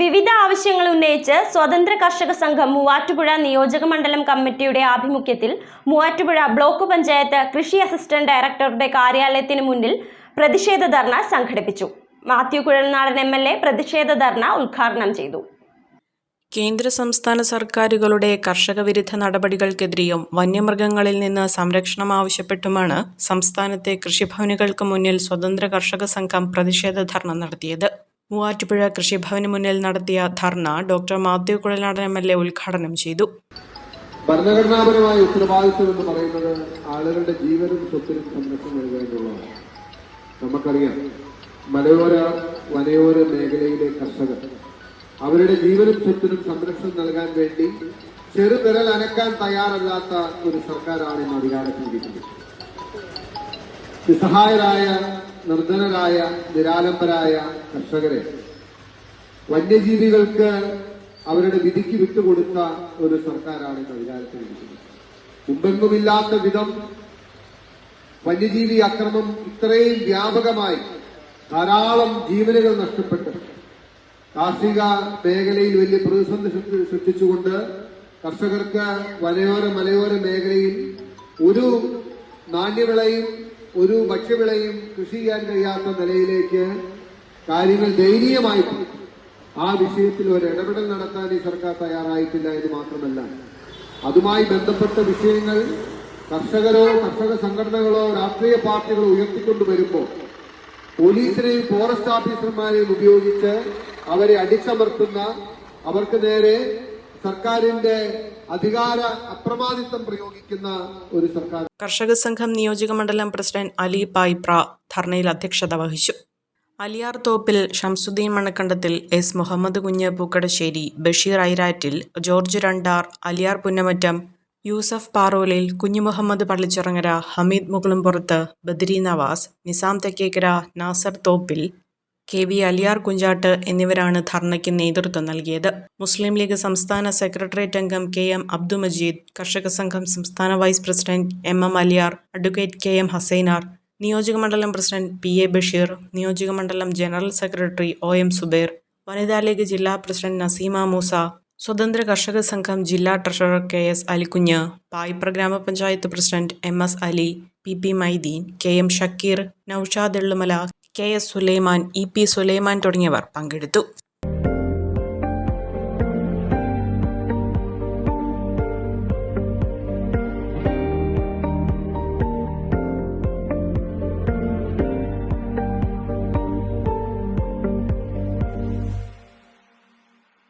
വിവിധ ആവശ്യങ്ങൾ ഉന്നയിച്ച് സ്വതന്ത്ര കർഷക സംഘം മൂവാറ്റുപുഴ നിയോജക മണ്ഡലം കമ്മിറ്റിയുടെ ആഭിമുഖ്യത്തിൽ മൂവാറ്റുപുഴ ബ്ലോക്ക് പഞ്ചായത്ത് കൃഷി അസിസ്റ്റന്റ് ഡയറക്ടറുടെ കാര്യാലയത്തിന് മുന്നിൽ പ്രതിഷേധ ധർണ സംഘടിപ്പിച്ചു. Mathew Kuzhalnadan M L A പ്രതിഷേധ ധർണ ഉദ്ഘാടനം ചെയ്തു. കേന്ദ്ര സംസ്ഥാന സർക്കാരുകളുടെ കർഷക വിരുദ്ധ നടപടികൾക്കെതിരെയും വന്യമൃഗങ്ങളിൽ നിന്ന് സംരക്ഷണം ആവശ്യപ്പെട്ടുമാണ് സംസ്ഥാനത്തെ കൃഷിഭവനുകൾക്ക് മുന്നിൽ സ്വതന്ത്ര കർഷക സംഘം പ്രതിഷേധ ധർണ നടത്തിയത്. മൂവാറ്റുപുഴ കൃഷിഭവന് മുന്നിൽ നടത്തിയ ധർണ doctor Mathew Kuzhalnadan M L A ഉദ്ഘാടനം ചെയ്തു. ഭരണഘടനാപരമായ ഉത്തരവാദിത്വം എന്ന് പറയുന്നത് ആളുകളുടെ ജീവനും സ്വത്തിനും സംരക്ഷണം എന്നുള്ളതാണ്. നമുക്കറിയാം മലയോര വനയോര മേഖലയിലെ കർഷകർ അവരുടെ ജീവനും സ്വത്തിനും സംരക്ഷണം നൽകാൻ വേണ്ടി ചെറുവിരൽ അനക്കാൻ തയ്യാറല്ലാത്ത ഒരു സർക്കാരാണ് ഇന്ന് അധികാരത്തിലിരിക്കുന്നത്. നിസ്സഹായരായ നിർധനരായ നിരാലംബരായ കർഷകരെ. വന്യജീവികൾക്ക് അവരുടെ വിധിക്ക് വിട്ടുകൊടുത്ത ഒരു സർക്കാരാണ് ഇന്ന് അധികാരത്തിലിരിക്കുന്നത് മുമ്പെങ്ങുമില്ലാത്ത വിധം വന്യജീവി അക്രമം ഇത്രയും വ്യാപകമായി ധാരാളം ജീവനുകൾ നഷ്ടപ്പെട്ട് കാർഷിക മേഖലയിൽ വലിയ പ്രതിസന്ധി സൃഷ്ടി- സൃഷ്ടിച്ചുകൊണ്ട് കർഷകർക്ക് വനയോര മലയോര മേഖലയിൽ ഒരു നാണ്യവിളയും ഒരു ഭക്ഷ്യവിളയും കൃഷി ചെയ്യാൻ കഴിയാത്ത നിലയിലേക്ക് കാര്യങ്ങൾ ദയനീയമായി ആ വിഷയത്തിൽ ഒരു ഇടപെടൽ നടത്താൻ ഈ സർക്കാർ തയ്യാറായിട്ടില്ല എന്ന് മാത്രമല്ല. അതുമായി ബന്ധപ്പെട്ട വിഷയങ്ങൾ കർഷകരോ കർഷക സംഘടനകളോ രാഷ്ട്രീയ പാർട്ടികളോ ഉയർത്തിക്കൊണ്ടുവരുമ്പോൾ പോലീസിനെയും ഫോറസ്റ്റ് ഓഫീസർമാരെയും ഉപയോഗിച്ച് അവരെ അടിച്ചമർത്തുന്ന അവർക്ക് നേരെ സർക്കാരിന്റെ അധികാര അപ്രമാദിത്വം പ്രയോഗിക്കുന്ന ഒരു സർക്കാർ. കർഷക സംഘം നിയോജക മണ്ഡലം പ്രസിഡന്റ് അലി പായ്പ്ര ധർണയിൽ അധ്യക്ഷത വഹിച്ചു. Aliyar Thoppil Shamsuddin Manakkandathil S Muhammad Kunju Pookkadassery Basheer Airattil George Randar Aliyar Punnamattam Yusuf Parolil Kunju Muhammad Pallichirangara Hameed Mukulampurath Badari Navas Nisam Thekkekkara Nasar Thoppil K V Aliyar Kunjattu എന്നിവരാണ് ധർണയ്ക്ക് നേതൃത്വം നൽകിയത്. മുസ്ലിം ലീഗ് സംസ്ഥാന secretariat അംഗം K M Abdu Majeed കർഷക സംഘം സംസ്ഥാന vice president M M Aliyar advocate K M Hasainar നിയോജകമണ്ഡലം പ്രസിഡന്റ് പി എ ബഷീർ നിയോജകമണ്ഡലം general secretary O M Subair വനിതാ ലീഗ് ജില്ലാ പ്രസിഡന്റ് നസീമ മൂസ സ്വതന്ത്ര കർഷക സംഘം ജില്ലാ treasurer K S Alikunju Payipra ഗ്രാമപഞ്ചായത്ത് president M S Ali P P Maideen K M Shakeer Noushad Ellumala K S Sulaiman E P Sulaiman തുടങ്ങിയവർ പങ്കെടുത്തു.